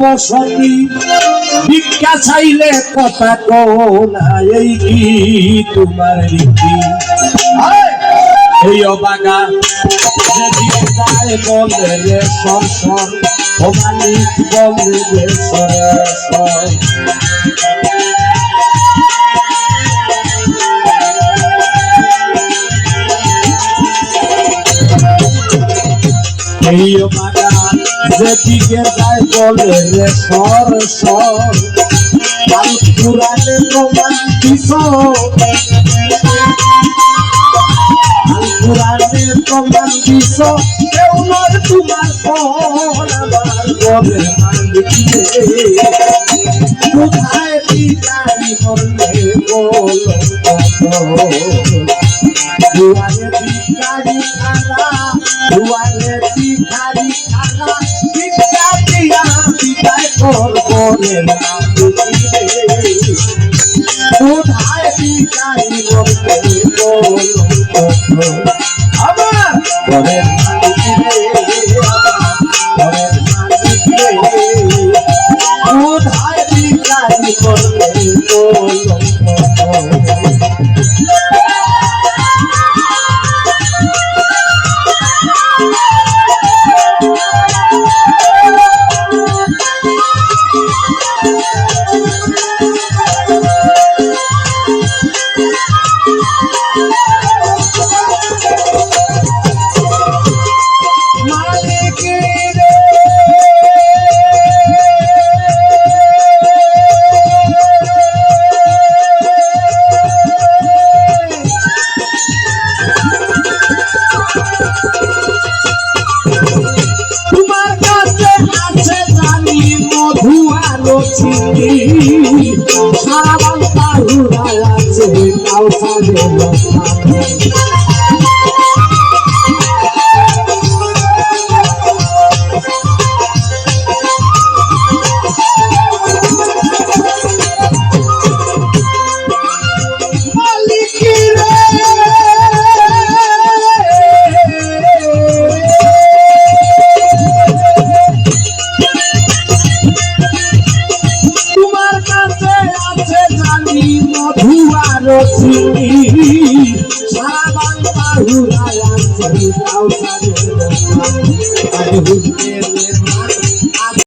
বসতি ভিক্ষা চাইলে কথা কোনা এই কি তোমার রীতি! এই অবাগা বলে রে সর ও বলে রে সর এই অবাগা যেদিকে যায় বলে রে সর সর আল পুরাণে প্রমাণ আল পুরাণে প্রমাণ দিছ কেউ তোমার মালিকে কোথায় বল খানা দুয়ারে ভিখারি খানা ভিক্ষা দিয়া বিদায় কর করে না কোথায় ভিখারি মরলে বল আমার ঘরের মালিক রে ঘরের মালিক রে কোথায় ভিখারি মরলে চিনি সারা বাংলা ঘুরা আছে কাউ আর সারা বাংলা হুড়ায় আছে কাউ সাজে আরে হুজুরের